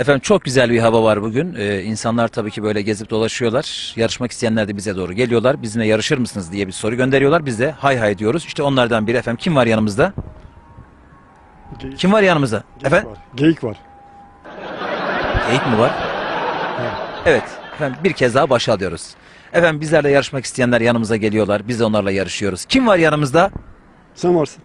Efendim çok güzel bir hava var bugün. Ee, insanlar tabii ki böyle gezip dolaşıyorlar. Yarışmak isteyenler de bize doğru geliyorlar. Bizimle yarışır mısınız diye bir soru gönderiyorlar. Biz de hay hay diyoruz. İşte onlardan biri efendim. Kim var yanımızda? Geyik, Kim var yanımızda? geyik Efendim? var. Geyik var. Geyik mi var? Evet. Evet. Efendim bir kez daha başa alıyoruz. Efendim bizlerle yarışmak isteyenler yanımıza geliyorlar. Biz de onlarla yarışıyoruz. Kim var yanımızda? Sen varsın.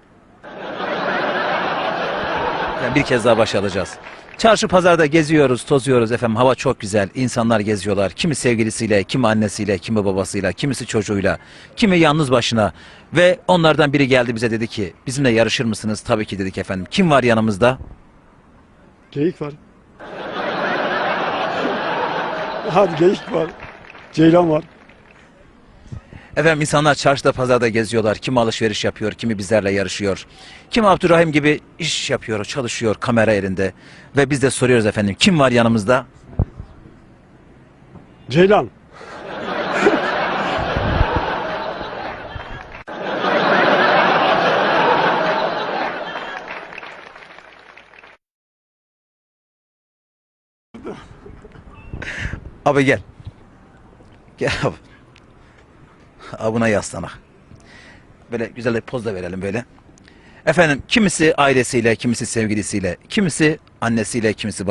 Yani bir kez daha başa alacağız. Çarşı pazarda geziyoruz, tozuyoruz efendim. Hava çok güzel. İnsanlar geziyorlar. Kimi sevgilisiyle, kimi annesiyle, kimi babasıyla, kimisi çocuğuyla, kimi yalnız başına. Ve onlardan biri geldi bize dedi ki bizimle yarışır mısınız? Tabii ki dedik efendim. Kim var yanımızda? Geyik var. Hadi geyik var. Ceylan var. Efendim insanlar çarşıda pazarda geziyorlar. Kimi alışveriş yapıyor, kimi bizlerle yarışıyor. Kim Abdurrahim gibi iş yapıyor, çalışıyor kamera elinde. Ve biz de soruyoruz efendim kim var yanımızda? Ceylan. Abi gel. Gel abi. Abuna yaslanak. Böyle güzel bir poz da verelim böyle. Efendim kimisi ailesiyle, kimisi sevgilisiyle, kimisi annesiyle, kimisi